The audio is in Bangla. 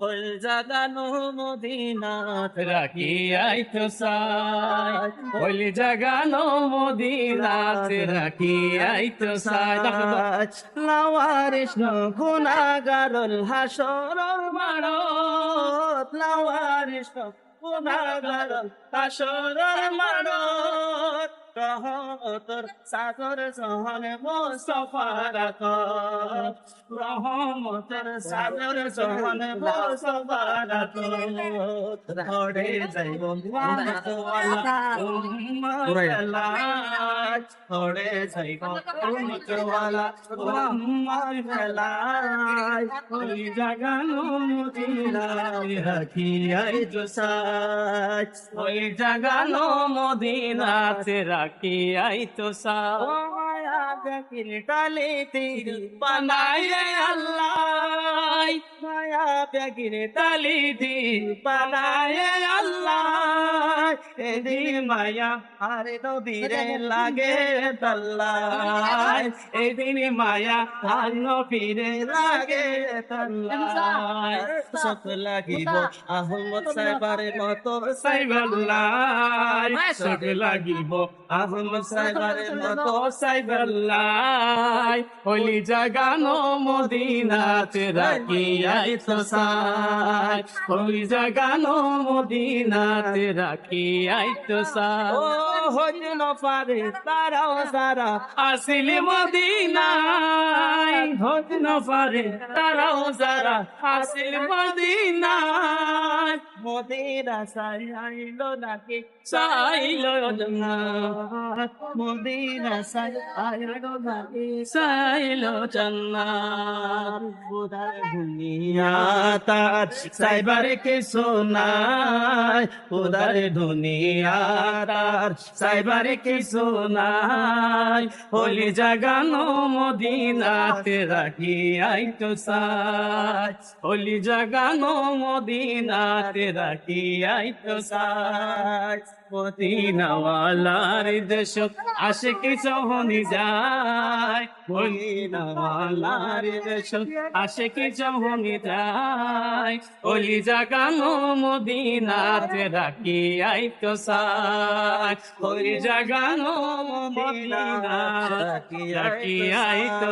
ফুল জাগানো মদিনাত রাখিয়াই তো সাই। ফুল জাগানো মদিনাত রাখিয়াই তো সাই লাওয়ারিস গুনাগারুল হাসরুল মারত। লাওয়ারিস গুনাগারুল হাসরুল মারত। রহমতর সাগর জহন মোস্তফা রাখ। রহমতর সাগর জহন মোস্তফা রাখ। ধরে যাইব ধরে যাইব উম্মতওয়ালা উম্মার বেলায় ওই জাগানো মদিনায় রাখিয়াই জোসাই ওই জাগানো মদিনাতে রাখিয়াই তো সা ও মায়া দেখির টালে তেরি বানায়ে আল্লাহ। মায়া তালি আল্লাহ এদি মায়া আরে নবীরে লাগে এদিন মায়া আর নবীরে লাগে তাল্লাই সত লাগিব আহমদ সাহেবারে মতো সাইবাল্লাই সত লাগিব আহমদ সাহেবারে মতো সাইবাল্লাই হলি জাগানো মদিনাতে রাখিয়াই তো সাই ওই জাগানো মদিনাতে রাখি আইতো সাই ও হইল পারে তারাও সারা। আসিলি মদিনাই হইল পারে তারাও সারা। আসিল মদিনায়। মদিনা সাই আইলো নাকি? সাইলো না। আইলো নাকি? সাইলো দুনিয়া তার সাইবারে কে সোনায়। উদার দুনিয়া সাইবারে কে সোনায়। হোলি জাগানো মদিনাতে রাখি আই তো সাই হোলি জাগানো মদিনাতে আই তো সাই মদিনাওয়ালার দেশ আশিক চহনি যায়। মদিনাওয়ালার দেশ আশিক চহনি যায়। ওলি জাগানো মদিনাতে রাখি আই তো সাই ওলি জাগানো মদিনা রাখি আই তো